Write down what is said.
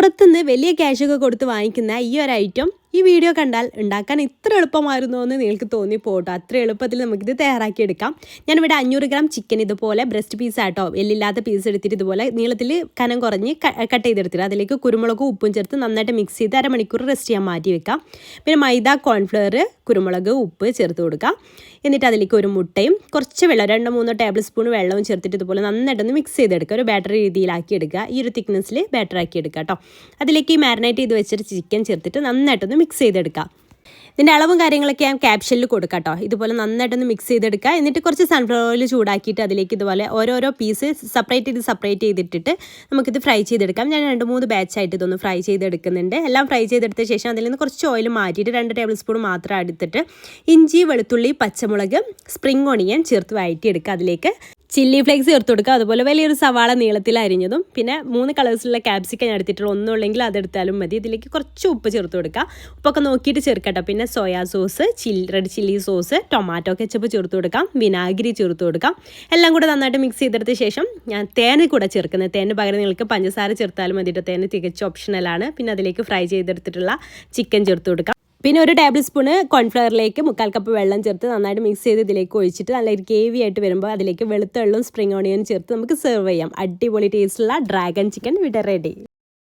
പുറത്തുനിന്ന് വലിയ ക്യാഷൊക്കെ കൊടുത്ത് വാങ്ങിക്കുന്ന ഈ ഒരു ഐറ്റം ഈ വീഡിയോ കണ്ടാൽ ഉണ്ടാക്കാൻ ഇത്ര എളുപ്പമായിരുന്നു എന്ന് നിങ്ങൾക്ക് തോന്നിപ്പോട്ടോ. അത്ര എളുപ്പത്തിൽ നമുക്കിത് തയ്യാറാക്കിയെടുക്കാം ഞാനിവിടെ അഞ്ഞൂറ് ഗ്രാം ചിക്കൻ ഇതുപോലെ ബ്രസ്റ്റ് പീസ് ആട്ടോ. എല്ലില്ലാത്ത പീസ് എടുത്തിട്ട് ഇതുപോലെ നീളത്തിൽ കനം കുറഞ്ഞ് കട്ട് ചെയ്തെടുത്തിട്ട് അതിലേക്ക് കുരുമുളകും ഉപ്പും ചേർത്ത് നന്നായിട്ട് മിക്സ് ചെയ്ത് അരമണിക്കൂർ റെസ്റ്റ് ചെയ്യാൻ മാറ്റി വെക്കാം. പിന്നെ മൈദ കോൺഫ്ലവർ കുരുമുളക് ഉപ്പ് ചേർത്ത് കൊടുക്കാം എന്നിട്ട് അതിലേക്ക് ഒരു മുട്ടയും കുറച്ച് വെള്ളം രണ്ടോ മൂന്നോ ടേബിൾ സ്പൂൺ വെള്ളവും ചേർത്തിട്ട് ഇതുപോലെ നന്നായിട്ടൊന്ന് മിക്സ് ചെയ്തെടുക്കുക. ഒരു ബാറ്റർ രീതിയിലാക്കി എടുക്കുക. ഈ ഒരു തിക്നെസ്സിൽ ബാറ്റർ ആക്കി എടുക്കുക കേട്ടോ അതിലേക്ക് ഈ മാരിനേറ്റ് ചെയ്ത് വെച്ചിട്ട് ചിക്കൻ ചേർത്തിട്ട് നന്നായിട്ടൊന്ന് മിക്സ് ചെയ്തെടുക്കാം. ഇതിന്റെ അളവും കാര്യങ്ങളൊക്കെ ഞാൻ ക്യാപ്ഷനിൽ കൊടുക്കാം കേട്ടോ ഇതുപോലെ നന്നായിട്ടൊന്ന് മിക്സ് ചെയ്തെടുക്കുക. എന്നിട്ട് കുറച്ച് സൺഫ്ലവർ ഓയിൽ ചൂടാക്കിയിട്ട് അതിലേക്ക് ഇതുപോലെ ഓരോരോ പീസ് സെപ്പറേറ്റ് ചെയ്ത് സെപ്പറേറ്റ് ചെയ്തിട്ടിട്ട് നമുക്കിത് ഫ്രൈ ചെയ്തെടുക്കാം. ഞാൻ രണ്ട് മൂന്ന് ബാച്ചായിട്ട് ഇതൊന്ന് ഫ്രൈ ചെയ്തെടുക്കുന്നുണ്ട്. എല്ലാം ഫ്രൈ ചെയ്തെടുത്ത ശേഷം അതിൽ നിന്ന് കുറച്ച് ഓയിൽ മാറ്റിയിട്ട് രണ്ട് ടേബിൾ സ്പൂൺ മാത്രം എടുത്തിട്ട് ഇഞ്ചി വെളുത്തുള്ളി പച്ചമുളക് സ്പ്രിംഗ് ഓണിയൻ ചേർത്ത് വഴറ്റിയെടുക്കുക അതിലേക്ക്. ചില്ലി ഫ്ലേക്സ് ചേർത്ത് കൊടുക്കുക. അതുപോലെ വലിയൊരു സവാള നീളത്തിൽ അരിഞ്ഞതും പിന്നെ മൂന്ന് കളേഴ്സിലുള്ള ക്യാപ്സിക്കൻ ഞാൻ എടുത്തിട്ടുള്ള. ഒന്നുമില്ലെങ്കിൽ അതെടുത്താലും മതി. ഇതിലേക്ക് കുറച്ച് ഉപ്പ് ചേർത്ത് കൊടുക്കുക. ഉപ്പൊക്കെ നോക്കിയിട്ട് ചേർക്കട്ടെ. പിന്നെ soya sauce chilli red chilli sauce tomato ketchup ചേർത്ത് കൊടുക്കാം. വിനാഗിരി ചേർത്ത് കൊടുക്കാം. എല്ലാം കൂടെ നന്നായിട്ട് മിക്സ് ചെയ്തെടുത്ത ശേഷം ഞാൻ തേന് കൂടെ ചേർക്കുന്നത്. തേന് പകരം നിങ്ങൾക്ക് പഞ്ചസാര ചേർത്താലും മതിയിട്ട് തേന് തികച്ച ഓപ്ഷണലാണ് പിന്നെ അതിലേക്ക് ഫ്രൈ ചെയ്തെടുത്തിട്ടുള്ള ചിക്കൻ ചേർത്ത് കൊടുക്കാം. പിന്നെ ഒരു ടേബിൾ സ്പൂണ് കോൺഫ്ലവറിലേക്ക് മുക്കാൽ കപ്പ് വെള്ളം ചേർത്ത് നന്നായിട്ട് മിക്സ് ചെയ്ത് ഇതിലേക്ക് ഒഴിച്ചിട്ട് നല്ല ഒരു കേവി ആയിട്ട് വരുമ്പോൾ അതിലേക്ക് വെളുത്തുള്ളും സ്പ്രിംഗ് ഓണിയനും ചേർത്ത് നമുക്ക് സെർവ് ചെയ്യാം. അടിപൊളി ടേസ്റ്റുള്ള ഡ്രാഗൺ ചിക്കൻ ഇവിടെ റെഡി